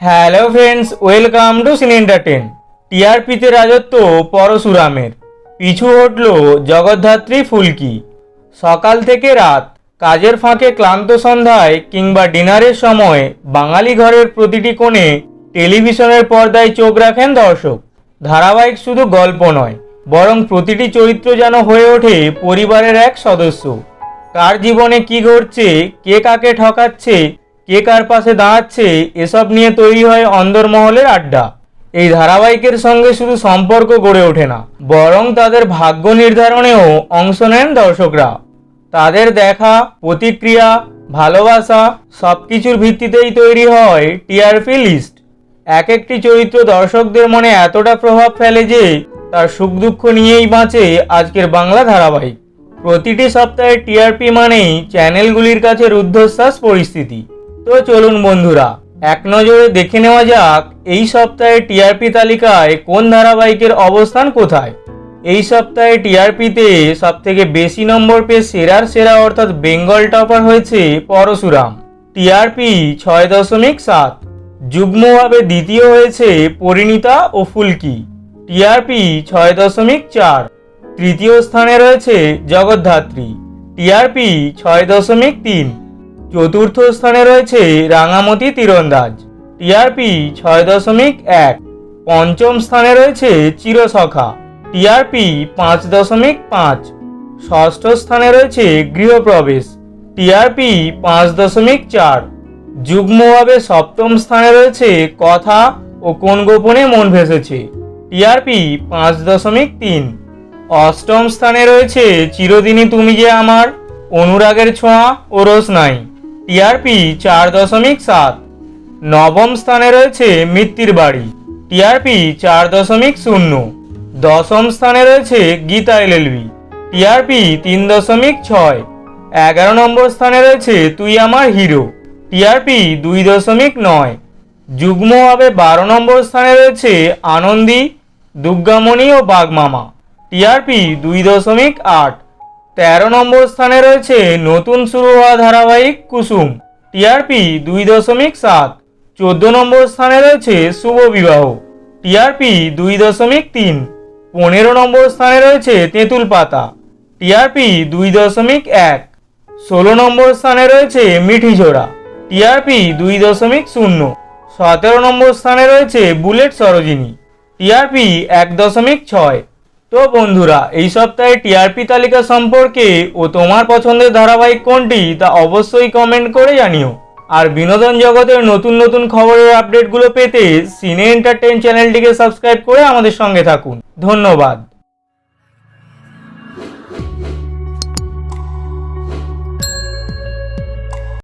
Hello friends welcome to scene entertain টিআরপিতে রাজত্ব, পরশুরামের। পিছু হটল জগদ্ধাত্রী ফুলকি। সকাল থেকে রাত, কাজের ফাঁকে ক্লান্ত সন্ধ্যায় কিংবা ডিনারের সময় বাঙালি ঘরের প্রতিটি কোণে টেলিভিশনের পর্দায় চোখ রাখেন দর্শক। ধারাবাহিক শুধু গল্প নয়, বরং প্রতিটি চরিত্র যেন হয়ে ওঠে পরিবারের এক সদস্য। কার জীবনে কি ঘটছে, কে কাকে ঠকাচ্ছে কে কার পাশে দাঁড়াচ্ছে? এসব নিয়ে তৈরি হয় অন্দরমহলের আড্ডা। এই ধারাবাহিকের সঙ্গে শুধু সম্পর্ক গড়ে ওঠে না, বরং তাদের ভাগ্য নির্ধারণেও অংশ নেন দর্শকরা। তাদের দেখা, প্রতিক্রিয়া, ভালোবাসা সব কিছুর ভিত্তিতেই তৈরি হয় টিআরপি লিস্ট। এক একটি চরিত্র দর্শকদের মনে এতটা প্রভাব ফেলে যে তার সুখ দুঃখ নিয়েই বাঁচে আজকের বাংলা ধারাবাহিক। প্রতিটি সপ্তাহে টিআরপি মানেই চ্যানেলগুলির কাছে রুদ্ধশ্বাস পরিস্থিতি। তো চলুন বন্ধুরা, এক নজরে দেখে নেওয়া যাক এই সপ্তাহে টিআরপি তালিকায় কোন ধারাবাহিকের অবস্থান কোথায়। এই সপ্তাহে টিআরপিতে সব থেকে বেশি নম্বর পেয়ে সেরার সেরা অর্থাৎ বেঙ্গল টপার হয়েছে পরশুরাম। টিআরপি ছয় দশমিক সাত। যুগ্মভাবে দ্বিতীয় হয়েছে পরিণীতা ও ফুলকি। টিআরপি ছয় দশমিক চার। তৃতীয় স্থানে রয়েছে জগদ্ধাত্রী। টিআরপি ছয় দশমিক তিন। চতুর্থ স্থানে রয়েছে রাঙামতি তীরন্দাজ, টিআরপি ছয় দশমিক এক। পঞ্চম স্থানে রয়েছে চিরসখা, টিআরপি পাঁচ দশমিক পাঁচ। ষষ্ঠ স্থানে রয়েছে গৃহপ্রবেশ, টিআরপি পাঁচ দশমিক চার। যুগ্মভাবে সপ্তম স্থানে রয়েছে কথা ও কোন গোপনে মন ভেসেছে, টিআরপি পাঁচ দশমিক তিন। অষ্টম স্থানে রয়েছে চিরদিনই তুমি যে আমার, অনুরাগের ছোঁয়া ও রোশনাই টিআরপি চার দশমিক সাত। নবম স্থানে রয়েছে মৃত্যুর বাড়ি। টিআরপি চার দশমিক শূন্য। দশম স্থানে রয়েছে গীতা এলএলবি টিআরপি তিন দশমিক ছয়। এগারো নম্বর স্থানে রয়েছে তুই আমার হিরো। টিআরপি দুই দশমিক নয়। যুগ্মভাবে বারো নম্বর স্থানে রয়েছে আনন্দী, দুর্গামণি ও বাগমামা। টিআরপি দুই দশমিক আট। তেরো নম্বর স্থানে রয়েছে নতুন শুরু হওয়া ধারাবাহিক কুসুম, টিআরপি দুই দশমিক সাত। চোদ্দ নম্বর স্থানে রয়েছে শুভ বিবাহ, টিআরপি দুই দশমিক তিন। পনেরো নম্বর স্থানে রয়েছে তেঁতুল পাতা, টিআরপি দুই দশমিক এক। ষোলো নম্বর স্থানে রয়েছে মিঠি ঝোড়া টিআরপি দুই দশমিক শূন্য। সতেরো নম্বর স্থানে রয়েছে বুলেট সরোজিনী, টিআরপি এক দশমিক ছয়। তো বন্ধুরা, এই সপ্তাহে টিআরপি তালিকা সম্পর্কে ও তোমার পছন্দের ধারাবাহিক কোনটি তা অবশ্যই কমেন্ট করে জানিও। আর বিনোদন জগতের নতুন নতুন খবরের আপডেটগুলো পেতে সিনে এন্টারটেন চ্যানেলটিকে সাবস্ক্রাইব করে আমাদের সঙ্গে থাকুন। ধন্যবাদ।